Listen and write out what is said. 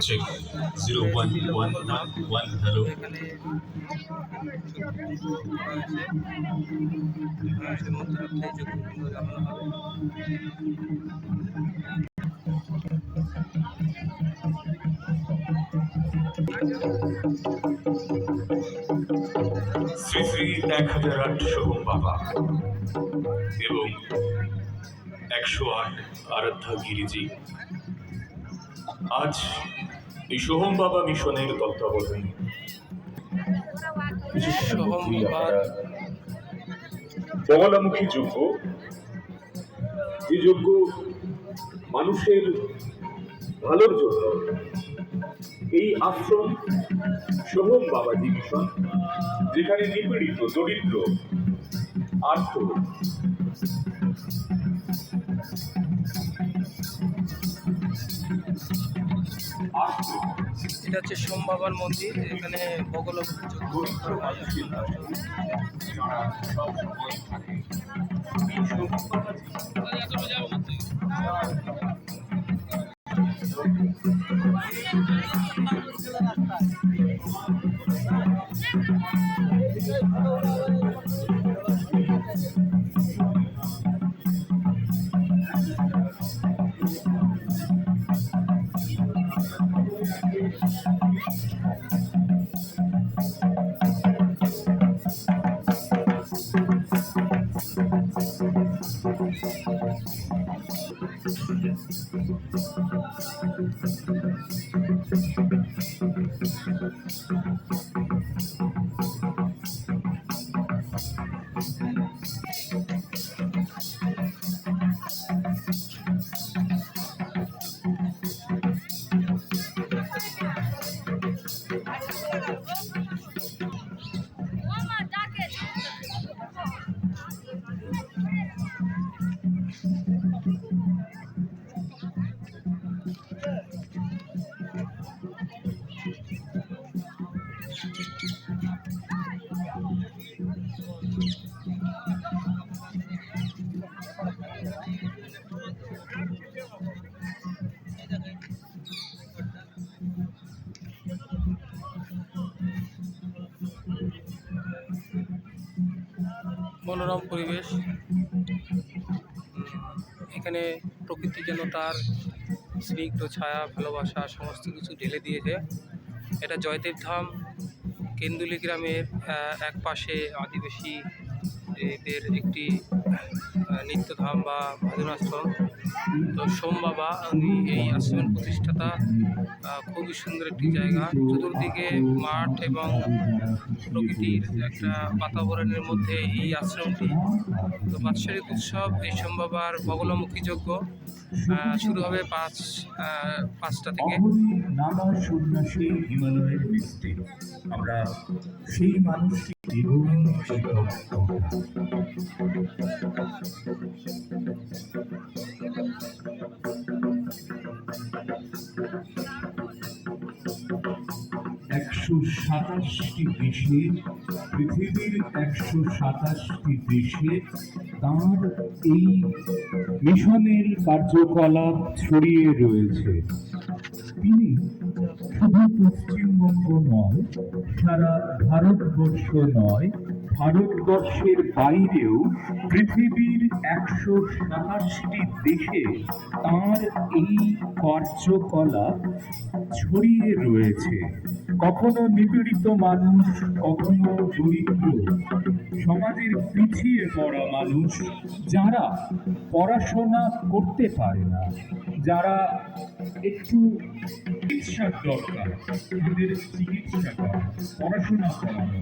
check 01191 hello Thank you. এক হাজার আট সোহম বাবা এবং একশো আট আরাধ্যা গিরিজি আজ এই সোহম বাবা মিশনের তত্ত্বাবধানে। বগলামুখী যজ্ঞ যে যজ্ঞ মানুষের ভালোর জন্য এই আশ্রম সোহম বাবাজি মিশন যেখানে নিপীড়িত দরিদ্র আর্থ এটা হচ্ছে সোম বাবার মন্দির এখানে বগল গরিব মানুষের যারা Thank you. মনোরম পরিবেশ। এখানে প্রকৃতি যেন তার স্নিগ্ধ ছায়া, ভালোবাসা, সমস্ত কিছু ঢেলে দিয়েছে। এটা জয়দেব ধাম। কেন্দুলি গ্রামের এক পাশে আদিবাসী এদের একটি নিত্যধাম বা ভজনাশ্রম তো সোম বাবা এই আশ্রমের প্রতিষ্ঠাতা খুবই সুন্দর একটি জায়গা। চতুর্দিকে মাঠ এবং প্রকৃতির একটা বাতাবরণের মধ্যে এই আশ্রমটি। তো বাৎসরিক উৎসব এই সোম বাবার বগলামুখী যজ্ঞ শুরু হবে পাঁচ পাঁচটা থেকে। নানা সন্ন্যাসী হিমালয়ের আমরা সেই মানুষটি একশো সাতাশটি দেশে পৃথিবীর একশো সাতাশটি দেশে তাঁর এই মিশনের কার্যকলাপ ছড়িয়ে রয়েছে। তিনি শুধু পশ্চিমবঙ্গ নয়, সারা ভারতবর্ষ নয়, ভারতবর্ষের বাইরেও পৃথিবীর একশো সাতাশটি দেশে তাঁর এই কার্যকলাপ ছড়িয়ে রয়েছে। কখনো নিপীড়িত মানুষ, কখনো দরিদ্র। সমাজের পিছিয়ে পড়া মানুষ, যারা পড়াশোনা করতে পারে না, যারা একটু চিকিৎসার দরকার। তাদের চিকিৎসা করা পড়াশোনা করানো